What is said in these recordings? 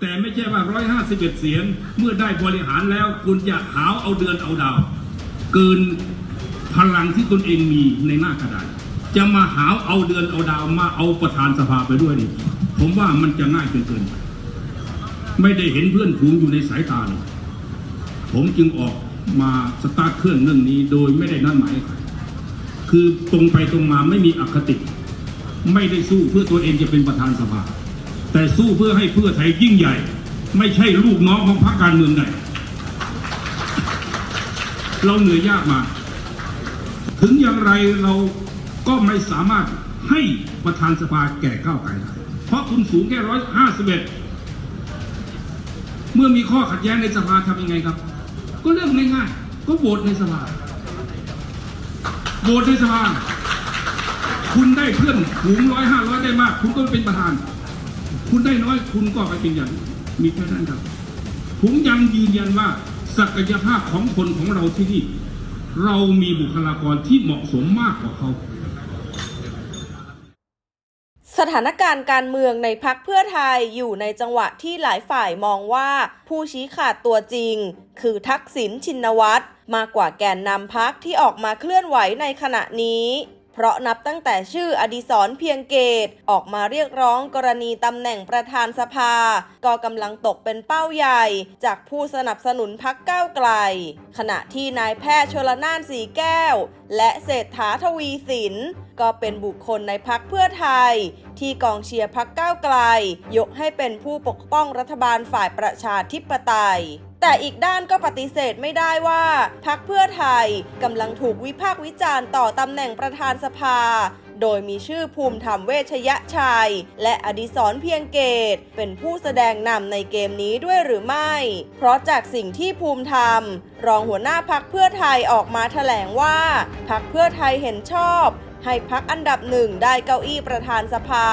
แต่ไม่ใช่ว่าร้อยห้าสิบเอ็ดเสียง เมื่อได้บริหารแล้ว คุณจะหาวเอาเดือนเอาดาว เกินพลังที่ตนเองมีในหน้ากระดาษจะมาหาวเอาเดือนเอาดาวมาเอาประธานสภาไปด้วยนี่ผมว่ามันจะง่ายเกินเกิน ไม่ได้เห็นเพื่อนฝูงอยู่ในสายตาเลยผมจึงออกมาสตาร์ทเครื่องเรื่องนี้โดยไม่ได้นัดหมายใครคือตรงไปตรงมาไม่มีอคติ ไม่ได้สู้เพื่อตัวเองจะเป็นประธานสภา แต่สู้เพื่อให้เพื่อไทยยิ่งใหญ่ ไม่ใช่ลูกน้องของพรรคการเมืองใดเราเหนื่อยยากมา ถึงอย่างไรเราก็ไม่สามารถให้ประธานสภาแก่ก้าวไกลได้เพราะคุณสูงแค่ร้อยห้าสิบเอ็ดเมื่อมีข้อขัดแย้งในสภาทำยังไงครับ ก็เรื่องง่ายๆก็โหวตในสภาโหวตในสภาคุณได้เพื่อนฝูงร้อยห้าร้อยได้มาก คุณก็เป็นประธาน คุณได้น้อยคุณก็ไปเป็นอย่างมีแค่นั้นครับ ผมยังยืนยันว่าศักยภาพของคนของเราที่นี่ เรามีบุคลากรที่เหมาะสมมากกว่าเขาสถานการณ์การเมืองในพักเพื่อไทยอยู่ในจังหวะที่หลายฝ่ายมองว่าผู้ชี้ขาดตัวจริง คือทักษิณชินวัตรมากกว่าแกนนำพักที่ออกมาเคลื่อนไหวในขณะนี้ เพราะนับตั้งแต่ชื่ออดิศรเพียงเกตออกมาเรียกร้องกรณีตำแหน่งประธานสภา ก็กำลังตกเป็นเป้าใหญ่ จากผู้สนับสนุนพักก้าวไกล ขณะที่นายแพทย์ชลนานสีแก้ว และเศรษฐาทวีสิน ก็เป็นบุคคลในพักเพื่อไทย ที่กองเชียร์พักก้าวไกล ยกให้เป็นผู้ปกป้องรัฐบาลฝ่ายประชาธิปไตย แต่อีกด้านก็ปฏิเสธไม่ได้ว่าพักเพื่อไทยกำลังถูกวิพากษ์วิจารณ์ต่อตำแหน่งประธานสภา โดยมีชื่อภูมิธรรมเวชยชัย และอดิศรเพียงเกต เป็นผู้แสดงนำในเกมนี้ด้วยหรือไม่ เพราะจากสิ่งที่ภูมิธรรม รองหัวหน้าพักเพื่อไทยออกมาแถลงว่าพักเพื่อไทยเห็นชอบ ให้พักอันดับหนึ่งได้เก้าอี้ประธานสภา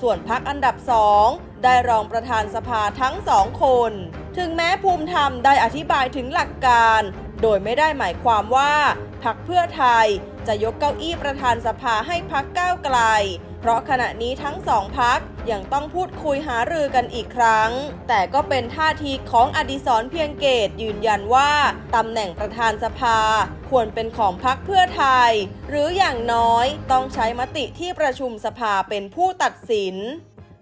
ส่วนพักอันดับสองได้รองประธานสภาทั้งสองคน ถึงแม้ภูมิธรรมได้อธิบายถึงหลักการ โดยไม่ได้หมายความว่าพักเพื่อไทยจะยกเก้าอี้ประธานสภาให้พักก้าวไกล เพราะขณะนี้ทั้งสองพักยังต้องพูดคุยหารือกันอีกครั้ง แต่ก็เป็นท่าทีของอดิศรเพียงเกตยืนยันว่าตำแหน่งประธานสภา ควรเป็นของพักเพื่อไทย หรืออย่างน้อยต้องใช้มติที่ประชุมสภาเป็นผู้ตัดสิน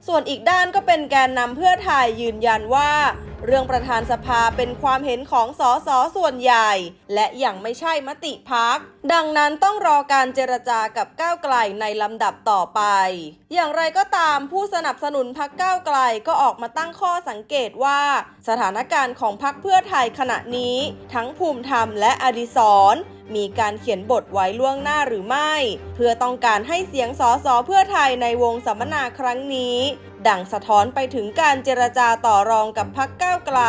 ส่วนอีกด้านก็เป็นแกนนำเพื่อไทยยืนยันว่า เรื่องประธานสภาเป็นความเห็นของสสส่วนใหญ่ และยังไม่ใช่มติพัก ดังนั้นต้องรอการเจรจากับก้าวไกลในลำดับต่อไป อย่างไรก็ตามผู้สนับสนุนพักก้าวไกลก็ออกมาตั้งข้อสังเกตว่า สถานการณ์ของพักเพื่อไทยขณะนี้ ทั้งภูมิธรรมและอดิศรมีการเขียนบทไว้ล่วงหน้าหรือไม่ เพื่อต้องการให้เสียงสอสอเพื่อไทยในวงสัมมนาครั้งนี้ ดังสะท้อนไปถึงการเจรจาต่อรองกับพักก้าวไกล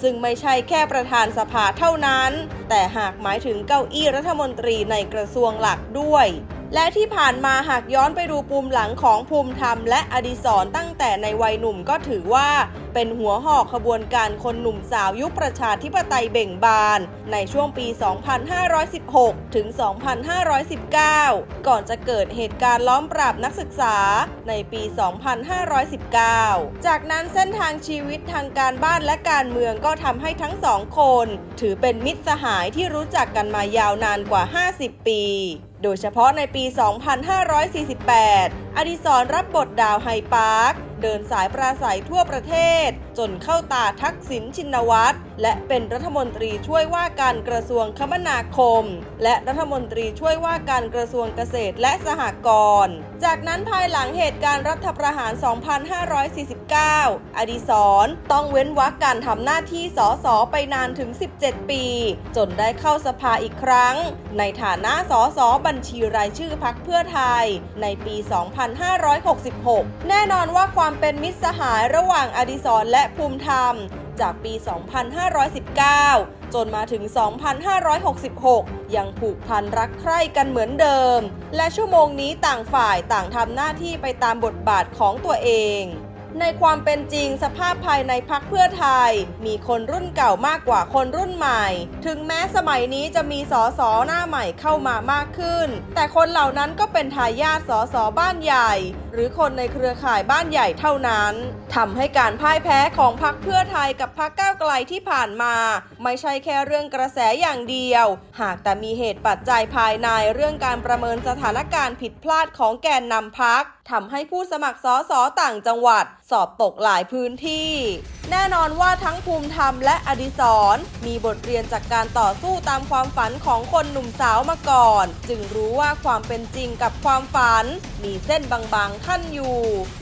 ซึ่งไม่ใช่แค่ประธานสภาเท่านั้น แต่หากหมายถึงเก้าอี้รัฐมนตรีในกระทรวงหลักด้วย และที่ผ่านมาหากย้อนไปดูปุ่มหลังของภูมิธรรมและอดิศรตั้งแต่ในวัยหนุ่มก็ถือว่า เป็นหัวหอกขบวนการคนหนุ่มสาวยุคประชาธิปไตยเบ่งบาน ในช่วงปี 2516 ถึง 2519 ก่อนจะเกิดเหตุการณ์ล้อมปราบนักศึกษาในปี 2519 จากนั้นเส้นทางชีวิตทางการบ้านและการเมืองก็ทำให้ทั้งสองคน ถือเป็นมิตรสหายที่รู้จักกันมายาวนานกว่า 50 ปี โดยเฉพาะในปี 2548 อดิศรรับบทดาวไฮปาร์ค เดินสายปราศัยทั่วประเทศ จนเข้าตาทักษิณชินวัตร และเป็นรัฐมนตรีช่วยว่าการกระทรวงคมนาคม และรัฐมนตรีช่วยว่าการกระทรวงเกษตรและสหกรณ์ จากนั้นภายหลังเหตุการณ์รัฐประหาร 2549 อดิศรต้องเว้นวรรคการทำหน้าที่สสไปนานถึง 17 ปี จนได้เข้าสภาอีกครั้ง ในฐานะสสบัญชีรายชื่อพักเพื่อไทย ในปี 2566 แน่นอนว่าความเป็นมิตรสหายระหว่างอดิศรและภูมิธรรม จากปี 2519 จนมาถึง 2566 ยังผูกพันรักใคร่กันเหมือนเดิม และชั่วโมงนี้ต่างฝ่ายต่างทำหน้าที่ไปตามบทบาทของตัวเอง ในความเป็นจริงสภาพภายในพักเพื่อไทย มีคนรุ่นเก่ามากกว่าคนรุ่นใหม่ ถึงแม้สมัยนี้จะมีสอสอหน้าใหม่เข้ามามากขึ้น แต่คนเหล่านั้นก็เป็นทายาทสอสอบ้านใหญ่ หรือคนในเครือข่ายบ้านใหญ่เท่านั้นทำให้การพ่ายแพ้ของพักเพื่อไทยกับพักก้าวไกลที่ผ่านมา ไม่ใช่แค่เรื่องกระแสอย่างเดียว หากแต่มีเหตุปัจจัยภายในเรื่องการประเมินสถานการณ์ผิดพลาดของแกนนำพัก ทำให้ผู้สมัครสอสอต่างจังหวัด สอบตกหลายพื้นที่ แน่นอนว่าทั้งภูมิธรรมและอดิศรมีบทเรียนจากการต่อสู้ตามความฝันของคนหนุ่มสาวมาก่อน จึงรู้ว่าความเป็นจริงกับความฝัน มีเส้นบางๆขั้นอยู่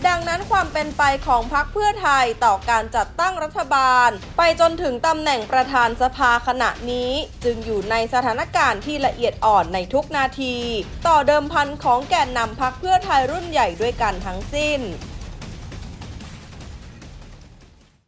ดังนั้นความเป็นไปของพรรคเพื่อไทยต่อการจัดตั้งรัฐบาล ไปจนถึงตำแหน่งประธานสภาขณะนี้ จึงอยู่ในสถานการณ์ที่ละเอียดอ่อนในทุกนาที ต่อเดิมพันของแกนนำพรรคเพื่อไทยรุ่นใหญ่ด้วยกันทั้งสิ้น